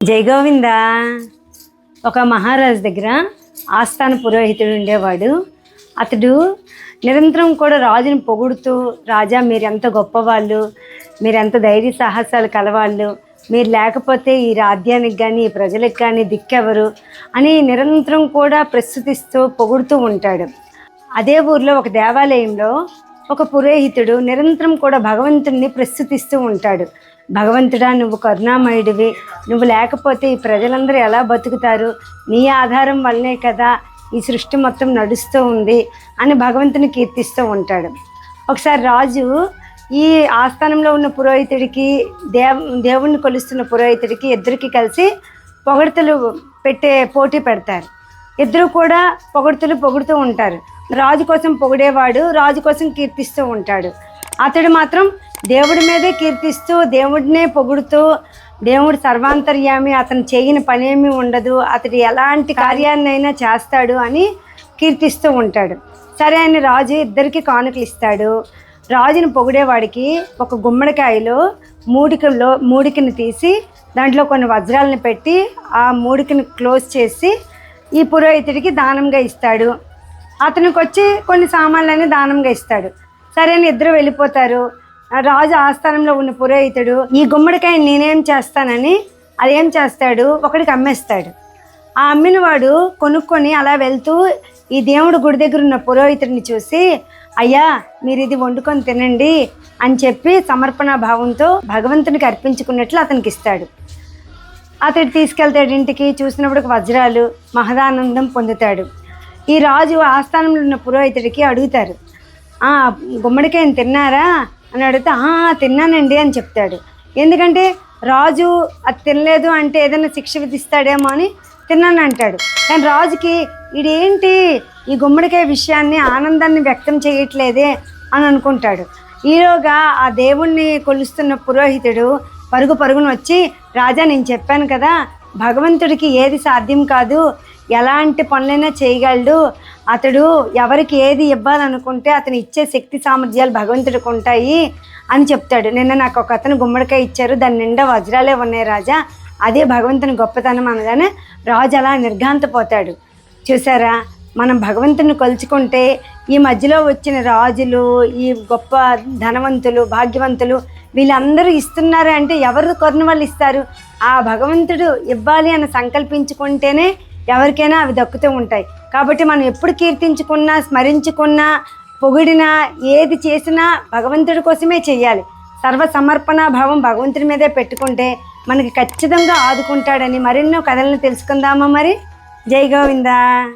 జై గోవింద. ఒక మహారాజు దగ్గర ఆస్థాన పురోహితుడు ఉండేవాడు. అతడు నిరంతరం కూడా రాజుని పొగుడుతూ రాజా మీరు ఎంత గొప్పవాళ్ళు మీరు ఎంత ధైర్య సాహసాలు కలవాళ్ళు మీరు లేకపోతే ఈ రాజ్యానికి కానీ ఈ ప్రజలకు కానీ దిక్కెవరు అని నిరంతరం కూడా ప్రస్తుతిస్తూ పొగుడుతూ ఉంటాడు. అదే ఊర్లో ఒక దేవాలయంలో ఒక పురోహితుడు నిరంతరం కూడా భగవంతుడిని ప్రస్తుతిస్తూ ఉంటాడు. భగవంతుడా నువ్వు కరుణామయుడివి. నువ్వు లేకపోతే ఈ ప్రజలందరూ ఎలా బతుకుతారు? నీ ఆధారం వల్లనే కదా ఈ సృష్టి మొత్తం నడుస్తూ ఉంది అని భగవంతుని కీర్తిస్తూ ఉంటాడు. ఒకసారి రాజు ఈ ఆస్థానంలో ఉన్న పురోహితుడికి దేవ దేవుణ్ణి కొలుస్తున్న పురోహితుడికి ఇద్దరికి కలిసి పొగడతలు పెట్టే పోటీ పెడతారు. ఇద్దరు కూడా పొగడుతులు పొగుడుతూ ఉంటారు. రాజు కోసం పొగిడేవాడు రాజు కోసం కీర్తిస్తూ ఉంటాడు. అతడు మాత్రం దేవుడి మీదే కీర్తిస్తూ దేవుడినే పొగుడుతూ దేవుడు సర్వాంతర్యామి అతను చేయని పనేమీ ఉండదు అతడు ఎలాంటి కార్యాన్నైనా చేస్తాడు అని కీర్తిస్తూ ఉంటాడు. సరే అని రాజు ఇద్దరికి కానుకలు ఇస్తాడు. రాజుని పొగిడేవాడికి ఒక గుమ్మడికాయలో మూడికలో మూడికని తీసి దాంట్లో కొన్ని వజ్రాలను పెట్టి ఆ మూడికని క్లోజ్ చేసి ఈ పురోహితుడికి దానంగా ఇస్తాడు. అతనికి వచ్చి కొన్ని సామాన్లన్నీ దానంగా ఇస్తాడు. సరే అని ఇద్దరు వెళ్ళిపోతారు. ఆ రాజు ఆస్థానంలో ఉన్న పురోహితుడు ఈ గుమ్మడికాయ నేనేం చేస్తానని అదేం చేస్తాడు? ఒకడికి అమ్మేస్తాడు. ఆ అమ్మిన వాడు కొనుక్కొని అలా వెళ్తూ ఈ దేవుడు గుడి దగ్గర ఉన్న పురోహితుడిని చూసి అయ్యా మీరు ఇది వండుకొని తినండి అని చెప్పి సమర్పణ భావంతో భగవంతునికి అర్పించుకున్నట్లు అతనికి ఇస్తాడు. అతడు తీసుకెళ్తాడు ఇంటికి చూసినప్పుడు వజ్రాలు మహదానందం పొందుతాడు. ఈ రాజు ఆస్థానంలో ఉన్న పురోహితుడికి అడుగుతారు గుమ్మడికాయని తిన్నారా? అని అడిగితే "ఆ, తిన్నానండి అని చెప్తాడు. ఎందుకంటే రాజు అది తినలేదు అంటే ఏదైనా శిక్ష విధిస్తాడేమో అని తిన్నాను అంటాడు. కానీ రాజుకి ఇదేంటి ఈ గుమ్మడికాయ విషయాన్ని ఆనందాన్ని వ్యక్తం చేయట్లేదే అని అనుకుంటాడు. ఈలోగా ఆ దేవుణ్ణి కొలుస్తున్న పురోహితుడు పరుగు పరుగున వచ్చి రాజా నేను చెప్పాను కదా భగవంతుడికి ఏది సాధ్యం కాదు ఎలాంటి పనులైనా చేయగలడు. అతడు ఎవరికి ఏది ఇవ్వాలనుకుంటే అతను ఇచ్చే శక్తి సామర్థ్యాలు భగవంతుడికి ఉంటాయి అని చెప్తాడు. నిన్న నాకు ఒక అతను గుమ్మడికాయ ఇచ్చారు. దాని నిండా వజ్రాలే ఉన్నాయి రాజా. అదే భగవంతుని గొప్పతనం అనగానే రాజు అలా నిర్ఘాంతపోతాడు. చూసారా? మనం భగవంతుని కొలుచుకుంటే ఈ మధ్యలో వచ్చిన రాజులు ఈ గొప్ప ధనవంతులు భాగ్యవంతులు వీళ్ళందరూ ఇస్తున్నారు అంటే ఎవరు కొరిన వాళ్ళు ఇస్తారు? ఆ భగవంతుడు ఇవ్వాలి అని సంకల్పించుకుంటేనే ఎవరికైనా అవి దక్కుతూ ఉంటాయి. కాబట్టి మనం ఎప్పుడు కీర్తించుకున్నా స్మరించుకున్నా పొగిడినా ఏది చేసినా భగవంతుడి కోసమే చేయాలి సర్వ సమర్పణ భావం భగవంతుడి మీదే పెట్టుకుంటే మనకి ఖచ్చితంగా ఆదుకుంటాడని మరెన్నో కథలను తెలుసుకుందామా మరి? జై గోవిందా.